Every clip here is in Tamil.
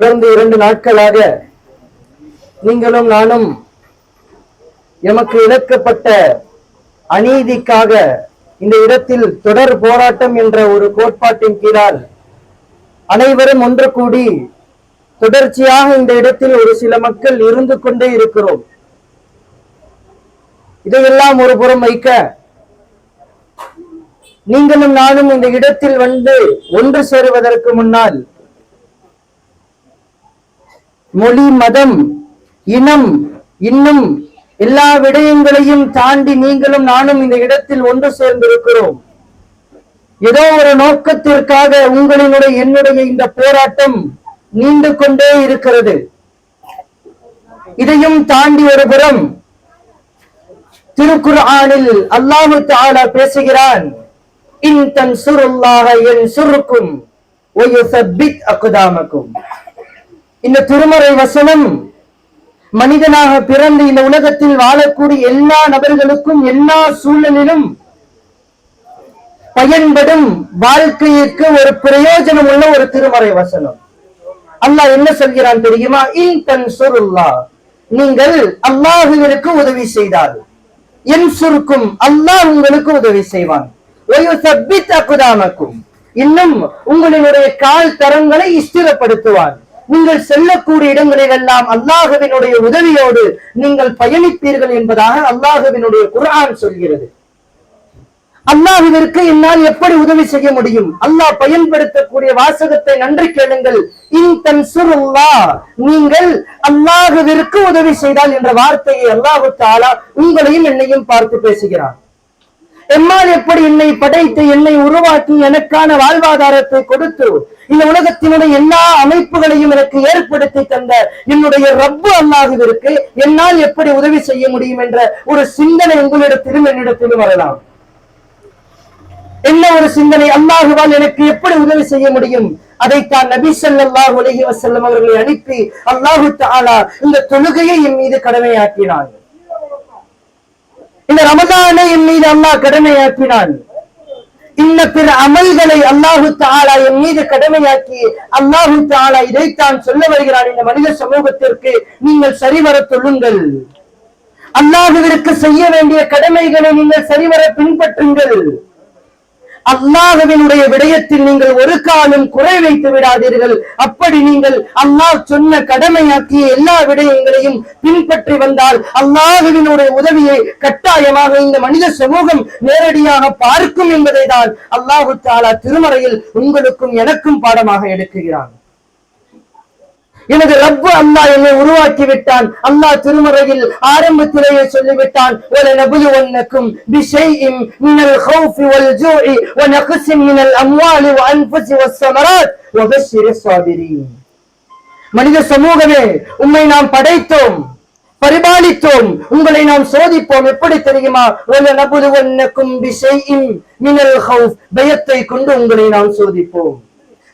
தொடர்ந்து இரண்டு நாட்களாக நீங்களும் நானும் எமக்கு இழக்கப்பட்ட அநீதிக்காக இந்த இடத்தில் தொடர் போராட்டம் என்ற ஒரு கோட்பாட்டின் கீழால் அனைவரும் ஒன்று கூடி தொடர்ச்சியாக இந்த இடத்தில் ஒரு சில மக்கள் இருந்து கொண்டே இருக்கிறோம். இதையெல்லாம் ஒரு புறம் வைக்க நீங்களும் நானும் இந்த இடத்தில் வந்து ஒன்று சேருவதற்கு முன்னால் மொழி மதம் இனம் இன்னும் எல்லா விடயங்களையும் தாண்டி நீங்களும் நானும் இந்த இடத்தில் ஒன்று சேர்ந்திருக்கிறோம். ஏதோ ஒரு நோக்கத்திற்காக உங்களினுடைய என்னுடைய இந்த போராட்டம் நீண்டு கொண்டே இருக்கிறது. இதையும் தாண்டி ஒரு புறம் திருக்குர்ஆனில் அல்லாஹு தாலா பேசுகிறான் இன் தன்சுருல்லாஹ யன்சுருக்கும் வ யுஸப்பித் அக்தாமக்கும் இந்த திருமறை வசனம் மனிதனாக பிறந்து இந்த உலகத்தில் வாழக்கூடிய எல்லா நபர்களுக்கும் எல்லா சூழலிலும் பயன்படும் வாழ்க்கைக்கு ஒரு பிரயோஜனம் உள்ள ஒரு திருமறை வசனம். அல்லாஹ் என்ன சொல்கிறான் தெரியுமா? இன் தன் நீங்கள் அல்லாஹுவிற்கு உதவி செய்தால். என் சுருக்கும் அல்லாஹ் உங்களுக்கு உதவி செய்வான். இன்னும் உங்களினுடைய கால் தரங்களை ஸ்திரப்படுத்துவான் நீங்கள் செல்லக்கூடிய இடங்களில் எல்லாம் அல்லாஹவினுடைய உதவியோடு நீங்கள் பயணிப்பீர்கள் என்பதாக அல்லாஹவினுடைய குரான் சொல்கிறது. அல்லாஹுவிற்கு என்னால் எப்படி உதவி செய்ய முடியும்? அல்லாஹ் பயன்படுத்தக்கூடிய வாசகத்தை நன்றி கேளுங்கள். இன் தன்சுருல்லா. நீங்கள் அல்லாஹுவிற்கு உதவி செய்தால் என்ற வார்த்தையை அல்லாஹு தாலா உங்களையும் என்னையும் பார்த்து பேசுகிறான். எம்மால் எப்படி என்னை படைத்து என்னை உருவாக்கி எனக்கான வாழ்வாதாரத்தை கொடுத்து இந்த உலகத்தினுடைய எல்லா அமைப்புகளையும் எனக்கு ஏற்படுத்தி தந்த என்னுடைய ரப்பு அல்லாஹுவிற்கு என்னால் எப்படி உதவி செய்ய முடியும் என்ற ஒரு சிந்தனை உங்களிடத்திலும் என்னிடத்திலும் வரலாம். என்ன ஒரு சிந்தனை? அல்லாஹுவால் எனக்கு எப்படி உதவி செய்ய முடியும்? அதைத்தான் நபி அல்லாஹ் உலகி வசல்லம் அவர்களை அனுப்பி அல்லாஹு தாலா இந்த தொழுகையை என் மீது கடமையாக்கினான். இந்த ரமதானை என் மீது அல்லாஹ் கடமையாக்கினான். இன்ன பிற அமல்களை அல்லாஹு தாலா என் மீது கடமையாக்கி அல்லாஹு தாலா இதைத்தான் சொல்ல வருகிறான். இந்த மனித சமூகத்திற்கு நீங்கள் சரிவர சொல்லுங்கள். அல்லாஹுவிற்கு செய்ய வேண்டிய கடமைகளை நீங்கள் சரிவர பின்பற்றுங்கள். அல்லாஹவினுடைய விடயத்தில் நீங்கள் ஒரு காலம் குறை வைத்து விடாதீர்கள். அப்படி நீங்கள் அல்லாஹ் சொன்ன கடமையாக்கிய எல்லா விடயங்களையும் பின்பற்றி வந்தால் அல்லாஹவினுடைய உதவியை கட்டாயமாக இந்த மனித சமூகம் நேரடியாக பார்க்கும் என்பதை தான் அல்லாஹு தாலா திருமறையில் உங்களுக்கும் எனக்கும் பாடமாக எடுக்குகிறான் எனது ரப்பு அல்லாஹ் என்னை உருவாக்கி விட்டான் அல்லாஹ் திருமறையில் ஆரம்பத்திலேயே சொல்லிவிட்டான் ஒரு நபுலு ஒன்னக்கும் பிஷைஇம் மினல் ஹௌஃபி வல் ஜூஇ வ நக்ஸின் மினல் அம்வாலி வ அன்ஃபுஸி வஸ் ஸமராத் வ பஷ்ஷிரிஸ் ஸாபிரீன். மனித சமூகமே உம்மை நாம் படைத்தோம் பரிபாலித்தோம் உங்களை நாம் சோதிப்போம். எப்படி தெரியுமா? ஒரு நபுலு ஒன்னக்கும் பிஷைஇம் மினல் ஹௌஃப் பயத்தை கொண்டு உங்களை நாம் சோதிப்போம்.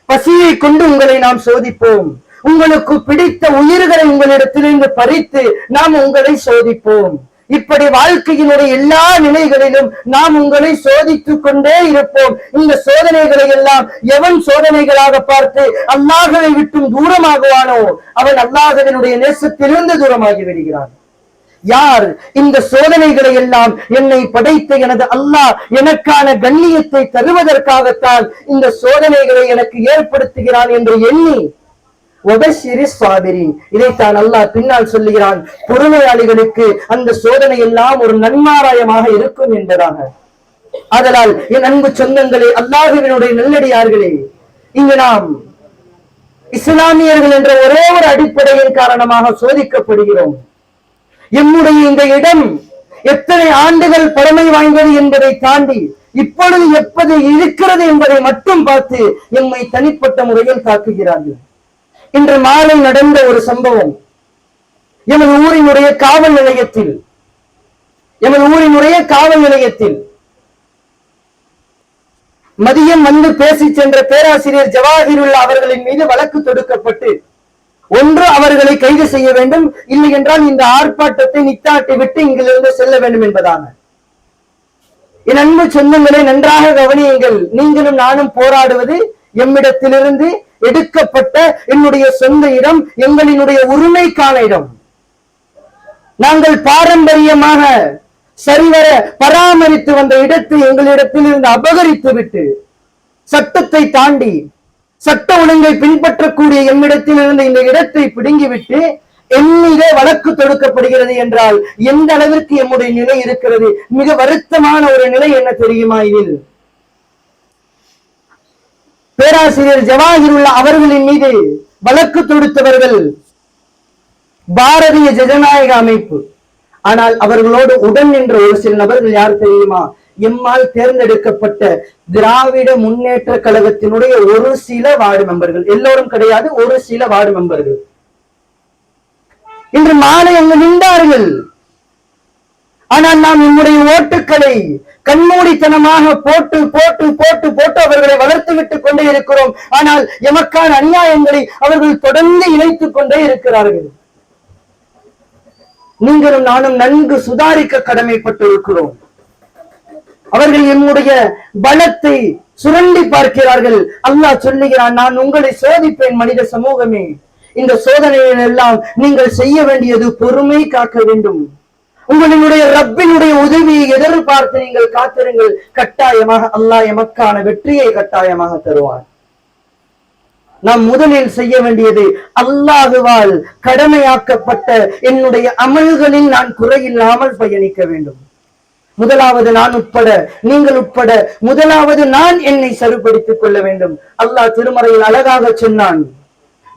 பசியை கொண்டு உங்களை நாம் சோதிப்போம். உங்களுக்கு பிடித்த உயிர்களை உங்களிடத்திலிருந்து பறித்து நாம் உங்களை சோதிப்போம். இப்படி வாழ்க்கையினுடைய எல்லா நிலைகளிலும் நாம் உங்களை சோதித்துக் கொண்டே இருப்போம். இந்த சோதனைகளை எல்லாம் எவன் சோதனைகளாக பார்த்து அல்லாஹவை விட்டும் தூரமாகுவானோ அவன் அல்லாஹவனுடைய நேசத்திலிருந்து தூரமாகி விடுகிறான். யார் இந்த சோதனைகளை எல்லாம் என்னை படைத்த எனது அல்லாஹ் எனக்கான கண்ணியத்தை தருவதற்காகத்தான் இந்த சோதனைகளை எனக்கு ஏற்படுத்துகிறான் என்று எண்ணி இதைத்தான் அல்லாஹ் பின்னால் சொல்லுகிறான் பொறுமையாளிகளுக்கு அந்த சோதனை எல்லாம் ஒரு நன்மாராயமாக இருக்கும் என்பதாக. அதனால் என் அன்பு சொந்தங்களே அல்லாஹுவினுடைய நல்லடியார்களே இங்கு நாம் இஸ்லாமியர்கள் என்ற ஒரே ஒரு அடிப்படையின் காரணமாக சோதிக்கப்படுகிறோம். என்னுடைய இந்த இடம் எத்தனை ஆண்டுகள் பழமை வாய்ந்தது என்பதை தாண்டி இப்பொழுது எப்பது இருக்கிறது என்பதை மட்டும் பார்த்து எம்மை தனிப்பட்ட முறையில் தாக்குகிறார்கள். இன்று மாலை நடந்த ஒரு சம்பவம். எமது ஊரினுடைய காவல் நிலையத்தில் எமது ஊரினுடைய காவல் நிலையத்தில் மதியம் வந்து பேசி சென்ற பேராசிரியர் ஜவாஹிருல்லா அவர்களின் மீது வழக்கு தொடுக்கப்பட்டு ஒன்று அவர்களை கைது செய்ய வேண்டும் இல்லை என்றால் இந்த ஆர்ப்பாட்டத்தை நித்தாட்டி விட்டு இங்கிலிருந்து செல்ல வேண்டும் என்பதாக என் அன்பு சொந்தங்களை நன்றாக கவனியுங்கள் நீங்களும் நானும் போராடுவது எம்மிடத்திலிருந்து எடுக்கப்பட்ட என்னுடைய சொந்த இடம் எங்களினுடைய உரிமைக்கான இடம். நாங்கள் பாரம்பரியமாக சரிவர பராமரித்து வந்த இடத்தை எங்களிடத்தில் இருந்து அபகரித்து விட்டு சட்டத்தை தாண்டி சட்ட ஒழுங்கை பின்பற்றக்கூடிய எம்மிடத்தில் இருந்து இந்த இடத்தை பிடுங்கிவிட்டு எம்மிலே வழக்கு தொடுக்கப்படுகிறது என்றால் எந்த அளவிற்கு எம்முடைய நிலை இருக்கிறது? மிக வருத்தமான ஒரு நிலை என்ன தெரியுமா இதில்? பேராசிரியர் ஜவாஹிருல்லா அவர்களின் மீது வழக்கு தொடுத்தவர்கள் பாரதிய ஜனநாயக அமைப்பு. ஆனால் அவர்களோடு உடன் நின்ற ஒரு சில நபர்கள் யார் தெரியுமா? எம்மால் தேர்ந்தெடுக்கப்பட்ட திராவிட முன்னேற்ற கழகத்தினுடைய ஒரு சில வார்டு மெம்பர்கள். எல்லோரும் கிடையாது ஒரு சில வார்டு மெம்பர்கள். இன்று மாலை அங்கு நின்றார்கள். ஆனால் நாம் நம்முடைய ஓட்டுக்களை கண்மூடித்தனமாக போட்டு போட்டு போட்டு போட்டு அவர்களை வளர்த்து விட்டுக் கொண்டே இருக்கிறோம். ஆனால் எமக்கான அநியாயங்களை அவர்கள் தொடர்ந்து இணைத்துக் கொண்டே இருக்கிறார்கள். நீங்களும் நானும் நன்கு சுதாரிக்க கடமைப்பட்டு இருக்கிறோம் அவர்கள் என்னுடைய பலத்தை சுரண்டி பார்க்கிறார்கள். அல்லாஹ் சொல்லுகிறான் நான் உங்களை சோதிப்பேன் மனித சமூகமே. இந்த சோதனைகள் எல்லாம் நீங்கள் செய்ய வேண்டியது பொறுமை காக்க வேண்டும். உங்களுடைய ரப்பினுடைய உதவியை எதிர்பார்த்து நீங்கள் காத்திருங்கள். கட்டாயமாக அல்லாஹ் எமக்கான வெற்றியை கட்டாயமாக தருவார் நாம் முதலில் செய்ய வேண்டியது அல்லாஹுவால் கடமையாக்கப்பட்ட என்னுடைய அமல்களில் நான் குறையில்லாமல் பயணிக்க வேண்டும். முதலாவது நான் உட்பட நீங்கள் உட்பட முதலாவது நான் என்னை சரிப்படுத்திக் கொள்ள வேண்டும். அல்லாஹ் திருமறையில் அழகாக சொன்னான்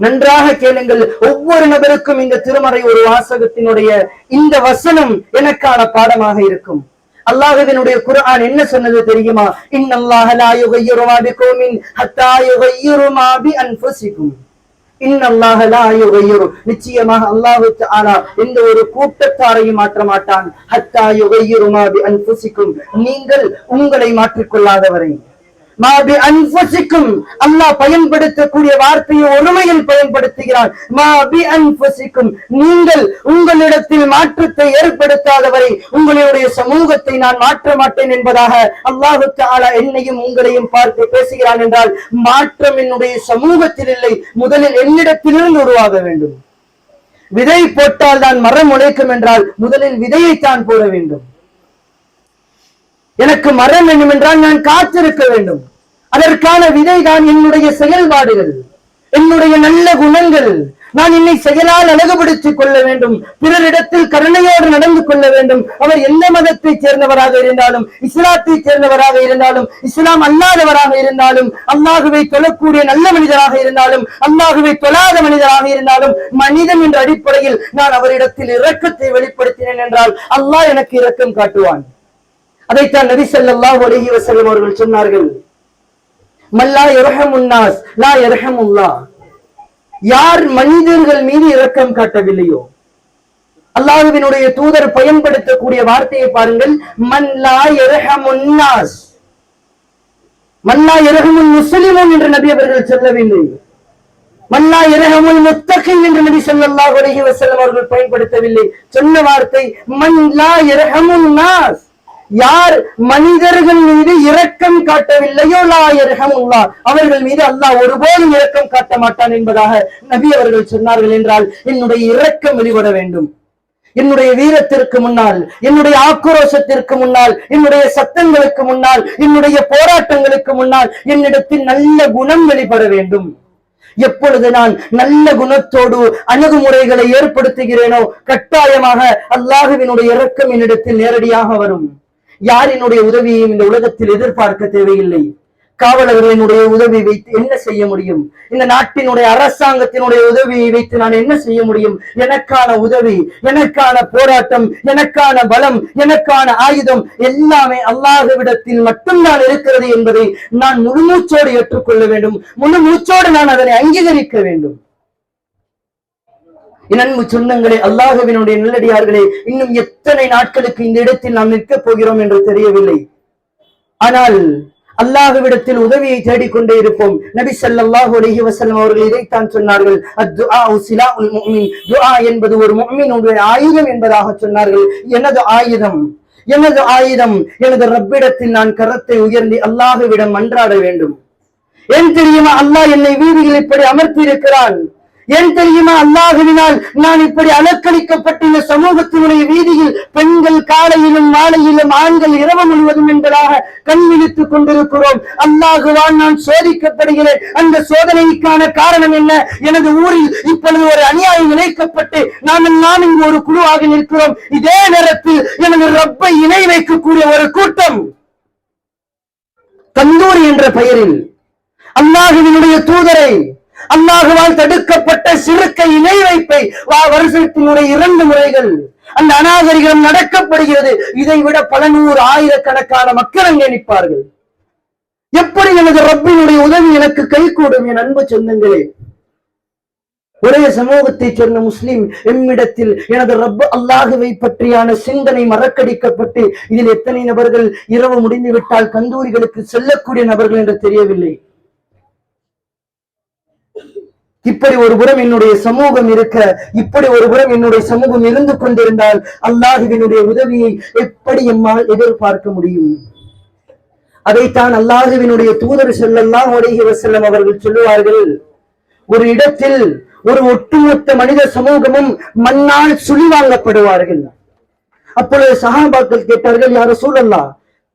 நன்றாக கேளுங்கள். ஒவ்வொரு நபருக்கும் இந்த திருமறை ஒரு வாசகத்தினுடைய இந்த வசனம் எனக்கான பாடமாக இருக்கும். அல்லாஹ்வினுடைய குரான் என்ன சொன்னது தெரியுமா? இன்னல்லாஹ லா யுகையிரு மா பிகௌமின் ஹத்தா யுகையிரு மா பி அன்ஃபுசிகும் நிச்சயமாக அல்லாஹ் ஆனா எந்த ஒரு கூட்டத்தாரையும் மாற்ற மாட்டான். ஹத்தா யுகையிரு மா பி அன்ஃபுசிகும் நீங்கள் உங்களை மாற்றிக்கொள்ளாதவரை. மாபி அன்பசிக்கும் அல்லாஹ் பயன்படுத்தக்கூடிய வார்த்தையை ஒருமையில் பயன்படுத்துகிறான். மாபி அன்பசிக்கும் நீங்கள் உங்களிடத்தில் மாற்றத்தை ஏற்படுத்தாதவரை உங்களுடைய சமூகத்தை நான் மாற்ற மாட்டேன் என்பதாக அல்லாஹு ஆளா என்னையும் உங்களையும் பார்த்து பேசுகிறான் என்றால் மாற்றம் என்னுடைய சமூகத்தில் இல்லை முதலில் என்னிடத்திலிருந்து உருவாக வேண்டும். விதை போட்டால் தான் மரம் உழைக்கும் என்றால் முதலில் விதையைத்தான் போட வேண்டும். எனக்கு மரம் வேண்டும் என்றால் நான் காத்திருக்க வேண்டும். அதற்கான விதைதான் என்னுடைய செயல்பாடுகள் என்னுடைய நல்ல குணங்கள். நான் என்னை செயலால் அழகுபடுத்திக் கொள்ள வேண்டும். பிறரிடத்தில் கருணையோடு நடந்து கொள்ள வேண்டும். அவர் எந்த மதத்தை சேர்ந்தவராக இருந்தாலும் இஸ்லாத்தை சேர்ந்தவராக இருந்தாலும் இஸ்லாம் அல்லாதவராக இருந்தாலும் அல்லாஹுவை தொழக்கூடிய நல்ல மனிதராக இருந்தாலும் அல்லாஹுவை தொழாத மனிதராக இருந்தாலும் மனிதன் என்ற அடிப்படையில் நான் அவரிடத்தில் இரக்கத்தை வெளிப்படுத்தினேன் என்றால் அல்லாஹ் எனக்கு இரக்கம் காட்டுவான். அதைத்தான் நபி ஸல்லல்லாஹு ஒலகி வஸல்லம் அவர்கள் சொன்னார்கள். மல்லா இரஹமுன்னாஸ் லா இரஹமுல்லாஹ் யார் மனிதர்கள் மீது இரக்கம் காட்டவில்லையோ அல்லாஹுவினுடைய தூதர் பயன்படுத்தக்கூடிய வார்த்தையை பாருங்கள் மன் லா இரஹமுன்னாஸ் மல்லா இரஹமுல் முஸ்லிமும் என்று நபி அவர்கள் சொல்லவில்லை. மல்லா இரஹமுல் முத்தகை என்று நபி சொல்லல்லா ஒலகி வஸல்லம் அவர்கள் பயன்படுத்தவில்லை. சொன்ன வார்த்தை மன் லா நாஸ் யார் மனிதர்கள் மீது இரக்கம் காட்டவில்லையோ லாயர்கம் உள்ளார் அவர்கள் மீது அல்லாஹ் ஒருபோதும் இரக்கம் காட்ட மாட்டான் என்பதாக நபி அவர்கள் சொன்னார்கள் என்றால் என்னுடைய இரக்கம் வெளிவர வேண்டும். என்னுடைய வீரத்திற்கு முன்னால் என்னுடைய ஆக்ரோஷத்திற்கு முன்னால் என்னுடைய சத்தங்களுக்கு முன்னால் என்னுடைய போராட்டங்களுக்கு முன்னால் என்னிடத்தில் நல்ல குணம் வெளிப்பட வேண்டும். எப்பொழுது நான் நல்ல குணத்தோடு அணுகுமுறைகளை ஏற்படுத்துகிறேனோ கட்டாயமாக அல்லாஹுவினுடைய இறக்கம் என்னிடத்தில் நேரடியாக வரும். யாரினுடைய உதவியையும் இந்த உலகத்தில் எதிர்பார்க்க தேவையில்லை. காவலர்களினுடைய உதவி வைத்து என்ன செய்ய முடியும்? இந்த நாட்டினுடைய அரசாங்கத்தினுடைய உதவியை வைத்து நான் என்ன செய்ய முடியும்? எனக்கான உதவி எனக்கான போராட்டம் எனக்கான பலம் எனக்கான ஆயுதம் எல்லாமே அல்லாதவிடத்தில் மட்டும்தான் இருக்கிறது என்பதை நான் முழுமூச்சோடு ஏற்றுக்கொள்ள வேண்டும். முழு மூச்சோடு நான் அதனை அங்கீகரிக்க வேண்டும். அன்பு சொந்தங்களே அல்லாஹுவினுடைய நல்லடியார்களே இன்னும் எத்தனை நாட்களுக்கு இந்த இடத்தில் நாம் நிற்கப் போகிறோம் என்று தெரியவில்லை. ஆனால் அல்லாஹுவிடத்தில் உதவியை தேடிக்கொண்டே இருப்போம். நபி சல்லாஹு அலஹி வஸல்லம் அவர்கள் இதைத்தான் சொன்னார்கள். என்பது ஒரு முஃமினுடைய ஆயுதம் என்பதாக சொன்னார்கள். எனது ஆயுதம் எனது ஆயுதம் எனது ரப்பிடத்தில் நான் கரத்தை உயர்த்தி அல்லாஹுவிடம் மன்றாட வேண்டும். ஏன் தெரியுமா? அல்லாஹ் என்னை வீதியில் இப்படி அமர்த்தி இருக்கிறான் ஏன் தெரியுமா? அல்லாஹுவினால் நான் இப்படி அலக்களிக்கப்பட்ட சமூகத்தினுடைய வீதியில் பெண்கள் காலையிலும் மாலையிலும் ஆண்கள் இரவு முழுவதும் என்பதாக கண் விழித்துக் கொண்டிருக்கிறோம். அல்லாஹுவால் நான் சோதிக்கப்படுகிறேன். அந்த சோதனைக்கான காரணம் என்ன? எனது ஊரில் இப்பொழுது ஒரு அநியாயம் இணைக்கப்பட்டு நாம் எல்லாம் இங்கு ஒரு குழுவாக நிற்கிறோம். இதே நேரத்தில் எனது ரப்பை இணை வைக்கக்கூடிய ஒரு கூட்டம் கந்தூரி என்ற பெயரில் அல்லாஹுவினுடைய தூதரை அல்லாஹுவால் தடுக்கப்பட்ட சிறுக்கை இணை வைப்பை வா வருஷத்தினுடைய இரண்டு முறைகள். அந்த அநாகரிகம் நடக்கப்படுகிறது. இதை விட பல நூறு ஆயிரக்கணக்கான மக்கள் அங்கே நிற்பார்கள். எப்படி எனது ரப்பினுடைய உதவி எனக்கு கைகூடும் என் அன்பு சொந்தங்களே? ஒரே சமூகத்தை சேர்ந்த முஸ்லிம் எம்மிடத்தில் எனது ரப் அல்லாஹுவை பற்றியான சிந்தனை மறக்கடிக்கப்பட்டு இதில் எத்தனை நபர்கள் இரவு முடிந்துவிட்டால் கந்தூரிகளுக்கு செல்லக்கூடிய நபர்கள் என்று தெரியவில்லை. இப்படி ஒரு புறம் என்னுடைய சமூகம் இருக்க இப்படி ஒரு புறம் என்னுடைய சமூகம் இருந்து கொண்டிருந்தால் அல்லாஹுவினுடைய உதவியை எப்படி எம்மால் எதிர்பார்க்க முடியும்? அதைத்தான் அல்லாஹுவினுடைய தூதர் செல்லல்லாம் உலகி வசல்லம் அவர்கள் சொல்லுவார்கள். ஒரு இடத்தில் ஒரு ஒட்டுமொத்த மனித சமூகமும் மண்ணால் சுழிவாங்கப்படுவார்கள். அப்பொழுது சகாபாக்கள் கேட்டார்கள் யார சூழல்லா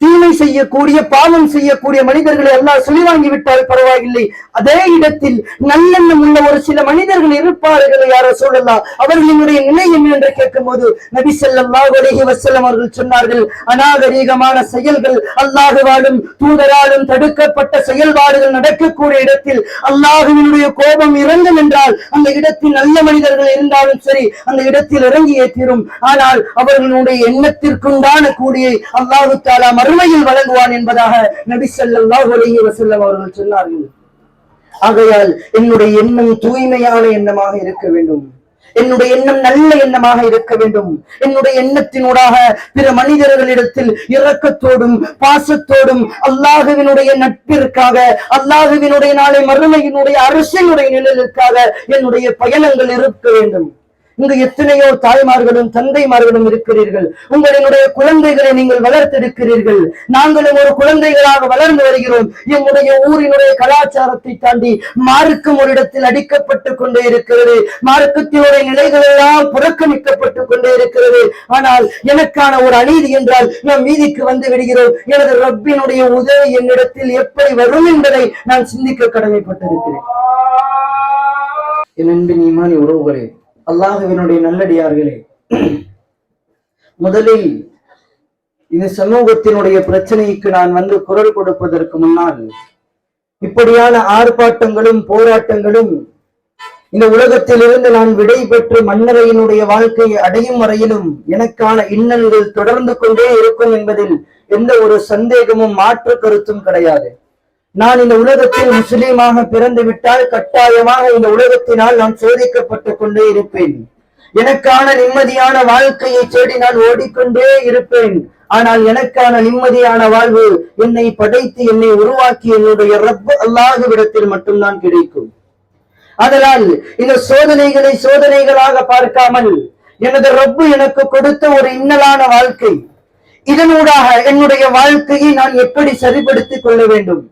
தீமை செய்யக்கூடிய பாவம் செய்யக்கூடிய மனிதர்களை எல்லாம் சொல்லி வாங்கி விட்டால் பரவாயில்லை. அதே இடத்தில் நல்லெண்ணம் உள்ள ஒரு சில மனிதர்கள் இருப்பார்கள் யாரோ சொல்லலாம் அவர்களினுடைய நிலை என்ன என்று கேட்கும் போது நபி ஸல்லல்லாஹு அலைஹி வசல்லம் அவர்கள் சொன்னார்கள் அநாகரீகமான செயல்கள் அல்லாஹுவாலும் தூதராலும் தடுக்கப்பட்ட செயல்பாடுகள் நடக்கக்கூடிய இடத்தில் அல்லாஹுவினுடைய கோபம் இறங்கும் என்றால் அந்த இடத்தில் நல்ல மனிதர்கள் இருந்தாலும் சரி அந்த இடத்தில் இறங்கியே தீரும். ஆனால் அவர்களுடைய எண்ணத்திற்குண்டான கூடியை அல்லாஹு தாலா மறுமையில் வழங்குவான் என்பதாக நபி செல்லல்லா அலைஹி வசல்லம் அவர்கள் சொன்னார்கள். ஆகையால் என்னுடைய எண்ணம் தூய்மையான எண்ணமாக இருக்க வேண்டும். என்னுடைய எண்ணம் நல்ல எண்ணமாக இருக்க வேண்டும். என்னுடைய எண்ணத்தினூடாக பிற மனிதர்களிடத்தில் இரக்கத்தோடும் பாசத்தோடும் அல்லாஹுவினுடைய நட்பிற்காக அல்லாஹுவினுடைய நாளை மறுமையினுடைய அரசினுடைய நிழலுக்காக என்னுடைய பயணங்கள் இருக்க வேண்டும். இங்கு எத்தனையோ தாய்மார்களும் தந்தைமார்களும் இருக்கிறீர்கள். உங்களினுடைய குழந்தைகளை நீங்கள் வளர்த்திருக்கிறீர்கள். நாங்களும் ஒரு குழந்தைகளாக வளர்ந்து வருகிறோம். எம்முடைய ஊரினுடைய கலாச்சாரத்தை தாண்டி மார்க்கும் ஒரு இடத்தில் அடிக்கப்பட்டு கொண்டே இருக்கிறது. மார்க்கத்தினுடைய நிலைகள் எல்லாம் புறக்கணிக்கப்பட்டு கொண்டே இருக்கிறது. ஆனால் எனக்கான ஒரு அநீதி என்றால் நாம் வீதிக்கு வந்து விடுகிறோம். எனது ரப்பினுடைய உதவி என்னிடத்தில் எப்படி வரும் என்பதை நான் சிந்திக்க கடமைப்பட்டிருக்கிறேன். என் அன்பின் உறவுகளே அல்லாஹுவினுடைய நல்லடியார்களே முதலில் இந்த சமூகத்தினுடைய பிரச்சனைக்கு நான் வந்து குரல் கொடுப்பதற்கு முன்னால் இப்படியான ஆர்ப்பாட்டங்களும் போராட்டங்களும் இந்த உலகத்திலிருந்து நான் விடை பெற்று மன்னரையினுடைய வாழ்க்கையை அடையும் வரையிலும் எனக்கான இன்னல்கள் தொடர்ந்து கொண்டே இருக்கும் என்பதில் எந்த ஒரு சந்தேகமும் மாற்று கருத்தும் கிடையாது. நான் இந்த உலகத்தில் முஸ்லீமாக பிறந்து விட்டால் கட்டாயமாக இந்த உலகத்தினால் நான் சோதிக்கப்பட்டு கொண்டே இருப்பேன். எனக்கான நிம்மதியான வாழ்க்கையை தேடி நான் ஓடிக்கொண்டே இருப்பேன். ஆனால் எனக்கான நிம்மதியான வாழ்வு என்னை படைத்து என்னை உருவாக்கி என்னுடைய ரப் அல்லாஹுவிடத்தில் மட்டும்தான் கிடைக்கும். அதனால் இந்த சோதனைகளை சோதனைகளாக பார்க்காமல் எனது ரப்பு எனக்கு கொடுத்த ஒரு இன்னலான வாழ்க்கை. இதனூடாக என்னுடைய வாழ்க்கையை நான் எப்படி சரிப்படுத்திக் கொள்ள வேண்டும்?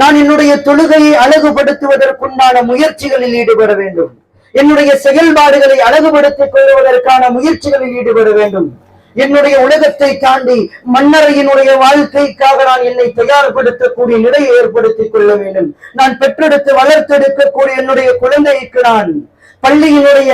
நான் என்னுடைய தொழுகையை அழகுபடுத்துவதற்குண்டான முயற்சிகளில் ஈடுபட வேண்டும். என்னுடைய செயல்பாடுகளை அழகுபடுத்திக் கொள்வதற்கான முயற்சிகளில் ஈடுபட வேண்டும். என்னுடைய உலகத்தை தாண்டி மன்னரையினுடைய வாழ்க்கைக்காக நான் என்னை தயார்படுத்தக்கூடிய நிலையை ஏற்படுத்திக் கொள்ள வேண்டும். நான் பெற்றெடுத்து வளர்த்தெடுக்கக்கூடிய என்னுடைய குழந்தைக்கு நான் பள்ளியினுடைய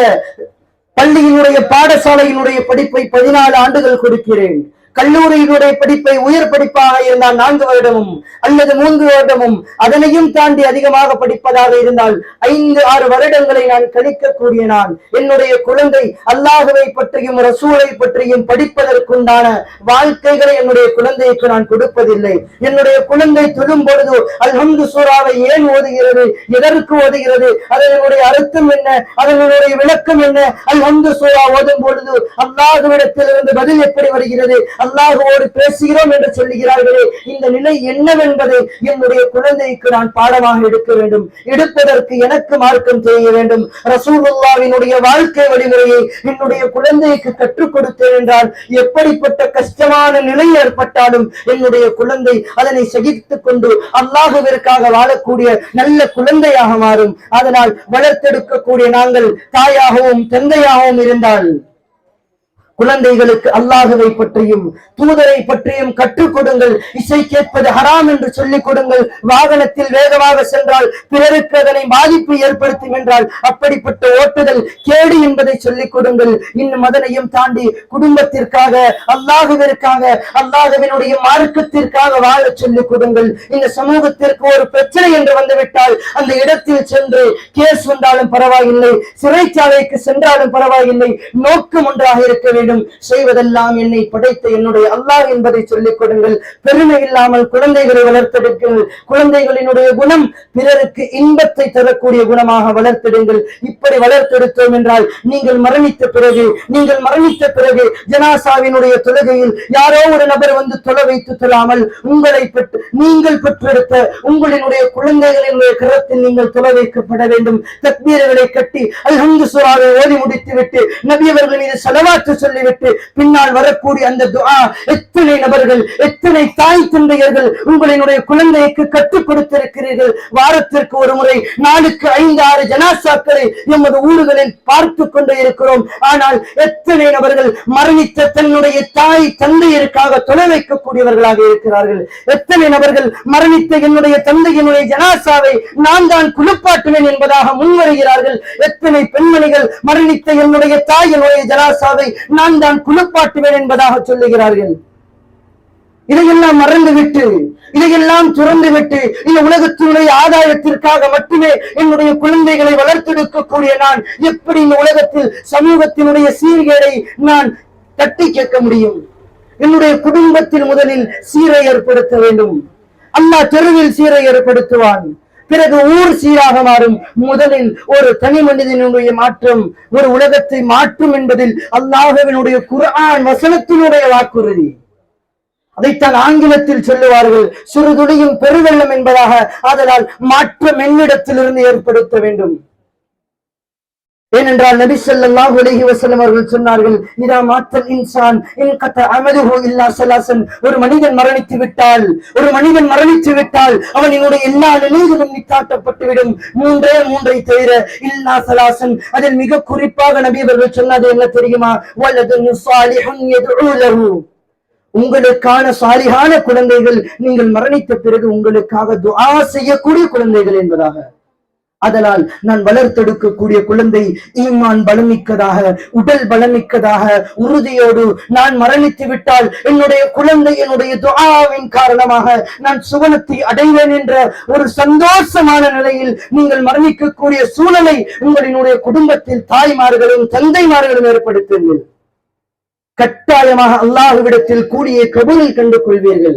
பள்ளியினுடைய பாடசாலையினுடைய படிப்பை பதினாலு ஆண்டுகள் கொடுக்கிறேன். கல்லூரியினுடைய படிப்பை உயர் படிப்பாக இருந்தால் நான்கு வருடமும் அல்லது மூன்று வருடமும் அதனையும் தாண்டி அதிகமாக படிப்பதாக இருந்தால் ஐந்து ஆறு வருடங்களை நான் கழிக்கக்கூடிய நான் என்னுடைய குழந்தை அல்லாஹுவை பற்றியும் ரசூலை பற்றியும் படிப்பதற்குண்டான வாழ்க்கைகளை என்னுடைய குழந்தைக்கு நான் கொடுப்பதில்லை. என்னுடைய குழந்தை தொழும் பொழுது அல்ஹம்து சூறாவை ஏன் ஓதுகிறது? எதற்கு ஓதுகிறது? அதனுடைய அர்த்தம் என்ன? அதனுடைய விளக்கம் என்ன? அல்ஹம்து சூறா ஓதும் பொழுது அல்லாஹுவிடத்தில் இருந்து பதில் எப்படி வருகிறது? அல்லாஹுவோடு பேசுகிறோம் என்று சொல்லுகிறார்களே இந்த நிலை என்னவென்பதை என்னுடைய குழந்தைக்கு நான் பாடமாக எடுக்க வேண்டும். எடுப்பதற்கு எனக்கு மார்க்கம் தெரிய வேண்டும். ரசூலுல்லாவினுடைய வாழ்க்கை வழிமுறையை என்னுடைய குழந்தைக்கு கற்றுக் கொடுத்தேன் என்றால் எப்படிப்பட்ட கஷ்டமான நிலை ஏற்பட்டாலும் என்னுடைய குழந்தை அதனை சகித்துக் கொண்டு அல்லாஹுவிற்காக வாழக்கூடிய நல்ல குழந்தையாக மாறும். அதனால் வளர்த்தெடுக்கக்கூடிய நாங்கள் தாயாகவும் தந்தையாகவும் இருந்தால் குழந்தைகளுக்கு அல்லாஹுவை பற்றியும் தூதரை பற்றியும் கற்றுக் கொடுங்கள். இசை கேட்பது ஹராம் என்று சொல்லிக் கொடுங்கள். வாகனத்தில் வேகமாக சென்றால் பிறருக்கு அதனை பாதிப்பு ஏற்படுத்தும் என்றால் அப்படிப்பட்ட ஓட்டுதல் கேடு என்பதை சொல்லிக் கொடுங்கள். இன்னும் அதனையும் தாண்டி குடும்பத்திற்காக அல்லாஹுவிற்காக அல்லாஹவினுடைய மார்க்கத்திற்காக வாழ சொல்லிக் கொடுங்கள். இந்த சமூகத்திற்கு ஒரு பிரச்சனை என்று வந்துவிட்டால் அந்த இடத்தில் சென்று கேஸ் வந்தாலும் பரவாயில்லை சிறைச்சாலைக்கு சென்றாலும் பரவாயில்லை நோக்கம் ஒன்றாக இருக்க வேண்டும். செய்வதெல்லாம் என்னை படைத்த என்னுடைய அல்லாஹ் என்பதை சொல்லிக் கொடுங்கள். பெருமை இல்லாமல் குழந்தைகளை வளர்த்தெடுங்கள். குழந்தைகளினுடைய குணம் பிறருக்கு இன்பத்தை தரக்கூடிய குணமாக வளர்த்தெடுங்கள். இப்படி வளர்த்தெடுத்தோம் என்றால் நீங்கள் மரணித்த பிறகு நீங்கள் மரணித்த பிறகு ஜனாசாவினுடைய தொழுகையில் யாரோ ஒரு நபர் வந்து தொலை வைத்து தொழாமல் உங்களை பெற்று நீங்கள் பெற்றெடுத்த உங்களினுடைய குழந்தைகளினுடைய கரத்தில் நீங்கள் தொலை வைக்கப்பட வேண்டும். தக்பீர்களை கட்டி அல்ஹம்து சூராவை ஓதி முடித்துவிட்டு நபி அவர்கள் மீது செலவாற்று சொல்லிவிட்டு பின்னால் வரக்கூடிய அந்த துஆ எத்தனை நபர்கள் எத்தனை தாய் தந்தையர்கள் உங்களினுடைய குழந்தைக்கு கற்றுக் கொடுத்திருக்கிறீர்கள்? வாரத்திற்கு ஒரு முறை நாளுக்கு ஐந்து ஆறு ஜனாசாக்களை எமது ஊர்களில் பார்த்து கொண்டே இருக்கிறோம். ஆனால் எத்தனை நபர்கள் மரணித்த தன்னுடைய தாய் தந்தையருக்காக தொலை வைக்கக்கூடியவர்களாக இருக்கிறார்கள்? எத்தனை நபர்கள் மரணித்த என்னுடைய தந்தையினுடைய ஜனாசாவை நான் தான் குளிப்பாட்டுவேன் என்பதாக முன்வருகிறார்கள்? எத்தனை பெண்மணிகள் மரணித்த என்னுடைய தாயினுடைய ஜனாசாவை நான் நான் தான் குளிப்பாட்டுவேன் என்பதாக சொல்லுகிறார்கள். இதையெல்லாம் மறந்துவிட்டு இதையெல்லாம் துறந்து விட்டு இந்த உலகத்தினுடைய ஆதாயத்திற்காக மட்டுமே என்னுடைய குழந்தைகளை வளர்த்தெடுக்கக்கூடிய நான் எப்படி இந்த உலகத்தில் சமூகத்தினுடைய சீர்கேடை நான் தட்டி கேட்க முடியும்? என்னுடைய குடும்பத்தில் முதலில் சீரை ஏற்படுத்த வேண்டும். அல்லாஹ் தெருவில் சீரை ஏற்படுத்துவான். பிறகு ஊர் சீராக மாறும். முதலில் ஒரு தனி மனிதனுடைய மாற்றம் ஒரு உலகத்தை மாற்றும் என்பதில் அல்லாஹவினுடைய குரான் வசனத்தினுடைய வாக்குறுதி. அதைத்தான் ஆங்கிலத்தில் சொல்லுவார்கள் சிறுதுளியும் பெருவெள்ளம் என்பதாக. அதனால் மாற்றம் என்னிடத்திலிருந்து ஏற்படுத்த வேண்டும். ஏனென்றால் நபி சொல்லாஹு அலஹி வஸல்லம் அவர்கள் சொன்னார்கள் இதா மாத்தல் இன்சான் இன் கத்த அமலுஹு இல்லா சலாசன். ஒரு மனிதன் மரணித்து விட்டால் ஒரு மனிதன் மரணித்து விட்டால் அவனினுடைய எல்லா நிலைகளும் நிக்காட்டப்பட்டுவிடும் மூன்றே மூன்றை தவிர இல்லா சலாசன். அதில் மிக குறிப்பாக நபி அவர்கள் சொன்னது என்ன தெரியுமா? வல்லது ஸாலிஹுன் எதுலகு உங்களுக்கான சாலிகான குழந்தைகள் நீங்கள் மரணித்த பிறகு உங்களுக்காக துஆ செய்யக்கூடிய குழந்தைகள் என்பதாக. அதனால் நான் வளர்த்தெடுக்கக்கூடிய குழந்தை ஈமான் பலமிக்கதாக உடல் பலமிக்கதாக உறுதியோடு நான் மரணித்து விட்டால் என்னுடைய குழந்தை என்னுடைய துஆவின் காரணமாக நான் சுவனத்தை அடைவேன் என்ற ஒரு சந்தோஷமான நிலையில் நீங்கள் மரணிக்கக்கூடிய சூழலை உங்களினுடைய குடும்பத்தில் தாய்மார்களும் தந்தைமார்களும் ஏற்படுத்துங்கள். கட்டாயமாக அல்லாஹுவிடத்தில் கூடிய கபூலில் கண்டு கொள்வீர்கள்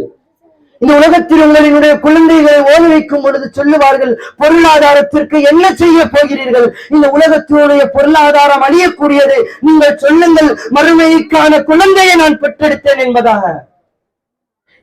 இந்த உலகத்தில் உங்களினுடைய குழந்தைகளை ஓத வைக்கும் பொழுது சொல்லுவார்கள் பொருளாதாரத்திற்கு என்ன செய்ய போகிறீர்கள்? இந்த உலகத்தினுடைய பொருளாதாரம் அழியக்கூடியது நீங்கள் சொல்லுங்கள். மறுமைக்கான குழந்தையை நான் பெற்றெடுத்தேன் என்பதாக.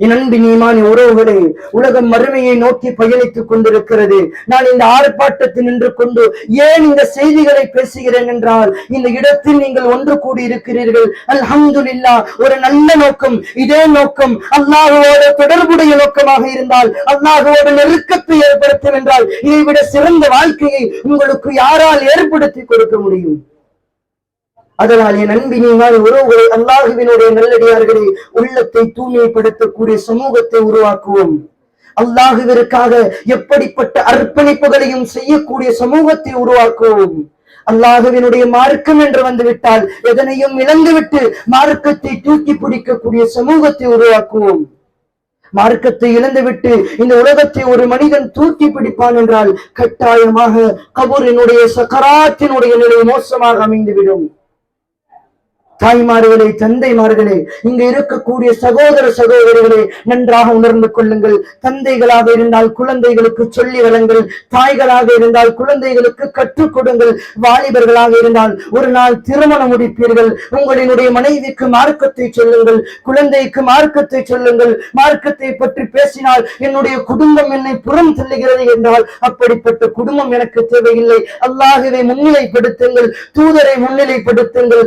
என் அன்பின் உறவுகளே உலகம் மறுமையை நோக்கி பயணித்துக் கொண்டிருக்கிறது. நான் இந்த ஆர்ப்பாட்டத்தில் நின்று கொண்டு ஏன் இந்த செய்திகளை பேசுகிறேன் என்றால் இந்த இடத்தில் நீங்கள் ஒன்று கூடி இருக்கிறீர்கள் அல்ஹம்துலில்லா ஒரு நல்ல நோக்கம். இதே நோக்கம் அல்லாஹுவோட தொடர்புடைய நோக்கமாக இருந்தால் அல்லாஹுவோட நெருக்கத்தை ஏற்படுத்தும் என்றால் இதைவிட சிறந்த வாழ்க்கையை உங்களுக்கு யாரால் ஏற்படுத்தி கொடுக்க முடியும்? அதனால் என் அன்பினால் உறவுகளை அல்லாஹுவினுடைய நல்லடியார்களே உள்ளத்தை தூய்மைப்படுத்தக்கூடிய சமூகத்தை உருவாக்குவோம். அல்லாஹுவிற்காக எப்படிப்பட்ட அர்ப்பணிப்புகளையும் செய்யக்கூடிய சமூகத்தை உருவாக்குவோம். அல்லாஹுவினுடைய மார்க்கம் என்று வந்துவிட்டால் எதனையும் இழந்துவிட்டு மார்க்கத்தை தூக்கி பிடிக்கக்கூடிய சமூகத்தை உருவாக்குவோம். மார்க்கத்தை இழந்துவிட்டு இந்த உலகத்தை ஒரு மனிதன் தூக்கி பிடிப்பான் என்றால் கட்டாயமாக கபூரினுடைய சக்கராத்தினுடைய நிலை மோசமாக அமைந்துவிடும். தாய்மார்களே தந்தைமார்களே இங்க இருக்கக்கூடிய சகோதர சகோதரிகளே நன்றாக உணர்ந்து கொள்ளுங்கள். தந்தைகளாக இருந்தால் குழந்தைகளுக்கு சொல்லி வளங்கள் தாய்களாக இருந்தால் குழந்தைகளுக்கு கற்றுக் கொடுங்கள். வாலிபர்களாக இருந்தால் ஒரு நாள் திருமணம் முடிப்பீர்கள். உங்களினுடைய மனைவிக்கு மார்க்கத்தை சொல்லுங்கள் குழந்தைக்கு மார்க்கத்தை சொல்லுங்கள். மார்க்கத்தை பற்றி பேசினால் என்னுடைய குடும்பம் என்னை புறம் தள்ளுகிறது என்றால் அப்படிப்பட்ட குடும்பம் எனக்கு தேவையில்லை. அல்லாஹுவை முன்னிலைப்படுத்துங்கள் தூதரை முன்னிலைப்படுத்துங்கள்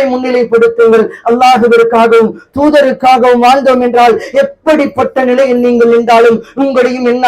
சுன்னாவை முன்னிலைப்படுத்துங்கள். அல்லாஹுவிற்காகவும் தூதருக்காகவும் வாழ்ந்தோம் என்றால் எப்படிப்பட்ட நிலையில் நீங்கள் நின்றாலும் உங்களையும் என்ன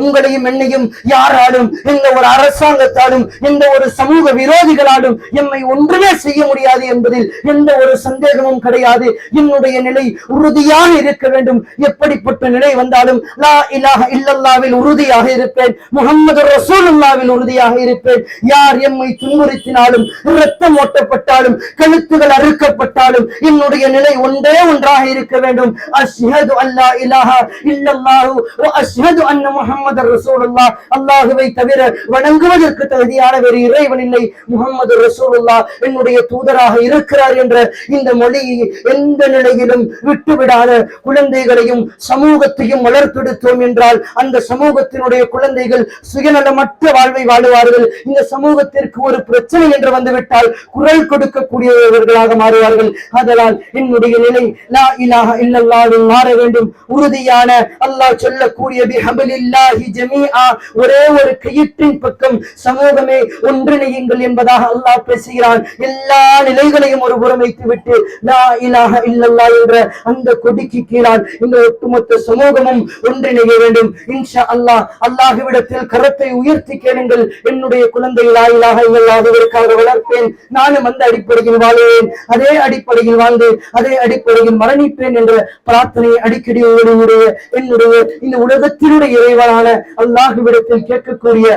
உங்களையும் என்னையும் யாராலும் எந்த ஒரு அரசாங்கத்தாலும் எந்த ஒரு சமூக விரோதிகளாலும் எம்மை ஒன்றுமே செய்ய முடியாது என்பதில் எந்த ஒரு சந்தேகமும் கிடையாது. என்னுடைய நிலை உறுதியாக இருக்க வேண்டும். எப்படிப்பட்ட நிலை வந்தாலும் லா இலாஹ இல்லல்லாவில் உறுதியாக இருப்பேன். முகமது ரசூலுல்லாவில் உறுதியாக இருப்பேன். யார் எம்மை துன்புறுத்தினாலும் ரத்தம் ஓட்டப்பட்டாலும் கழுத்து கழுத்துகள் அறுக்கப்பட்டாலும் என்னுடைய நிலை ஒன்றே ஒன்றாக இருக்க வேண்டும். அஷ்ஹது அல்லா இலாஹா இல்லல்லாஹு வ அஷ்ஹது அன்ன முஹம்மது ரசூலுல்லாஹ். அல்லாஹுவை தவிர வணங்குவதற்கு தகுதியான வேறு இறைவன் இல்லை. முகமது ரசூலுல்லாஹ் என்னுடைய தூதராக இருக்கிறார் என்ற இந்த மொழியை எந்த நிலையிலும் விட்டுவிடாத குழந்தைகளையும் சமூகத்தையும் வளர்த்தெடுத்தோம் என்றால் அந்த சமூகத்தினுடைய குழந்தைகள் சுயநலமற்ற வாழ்வை வாழுவார்கள். இந்த சமூகத்திற்கு ஒரு பிரச்சனை என்று வந்துவிட்டால் குரல் கொடுக்கக்கூடியவர்கள் கொடுக்கக்கூடியவர்களாக மாறுவார்கள். அதனால் என்னுடைய நிலை லா இலாஹ இல்லல்லாஹ்வில் மாற வேண்டும். உறுதியான அல்லாஹ் சொல்லக்கூடிய பிஹபிலில்லாஹி ஜமீஆ ஒரே ஒரு கயிற்றின் பக்கம் சமூகமே ஒன்றிணையுங்கள் என்பதாக அல்லாஹ் பேசுகிறான். எல்லா நிலைகளையும் ஒரு புறம் வைத்துவிட்டு லா இலாக இல்லல்லா என்ற அந்த கொடிக்கு கீழால் இந்த ஒட்டுமொத்த சமூகமும் ஒன்றிணைய வேண்டும். இன்ஷா அல்லாஹ் அல்லாஹுவிடத்தில் கரத்தை உயர்த்தி கேளுங்கள். என்னுடைய குழந்தை லா இலாஹ இல்லல்லாஹ்விற்காக வளர்ப்பேன். நானும் அந்த அடிப்படையில் வாழ்வேன் அதே அடிப்படையில் வாழ்ந்து அதே அடிப்படையில் மரணிப்பேன் என்ற பிரார்த்தனையை அடிக்கடி உங்களுடைய என்னுடைய இந்த உலகத்தினுடைய இறைவனான அல்லாஹுவிடத்தில் கேட்கக்கூடிய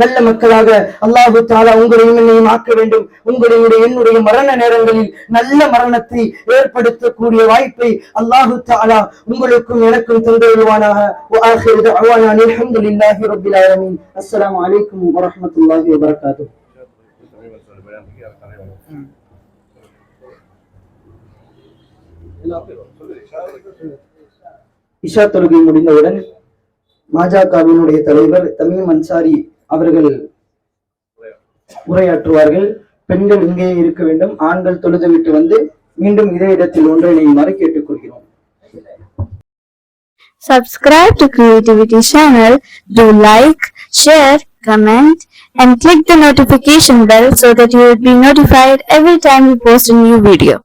நல்ல மக்களாக அல்லாஹு தாலா உங்களையும் என்னையும் ஆக்க வேண்டும். உங்களுடைய என்னுடைய மரண நேரங்களில் நல்ல மரணத்தை ஏற்படுத்தக்கூடிய வாய்ப்பை அல்லாஹு தாலா உங்களுக்கும் எனக்கும் தந்தருவானாக. அல்ஹம்துலில்லாஹி ரப்பில் ஆலமீன். அஸ்ஸலாமு அலைக்கும் வரஹ்மத்துல்லாஹி வபரகாத்துஹு. இஷா தொழுகை முடிந்தவுடன் பாஜகவினுடைய தலைவர் தமீம் அன்சாரி அவர்கள் உரையாற்றுவார்கள். பெண்கள் இங்கே இருக்க வேண்டும். ஆண்கள் தொழுதுவிட்டு வந்து மீண்டும் இதே இடத்தில் ஒன்றிணையுமாறு கேட்டுக்கொள்கிறோம். Subscribe to Creativity channel, do like, share, comment, and click the notification bell so that you will be notified every time we post a new video.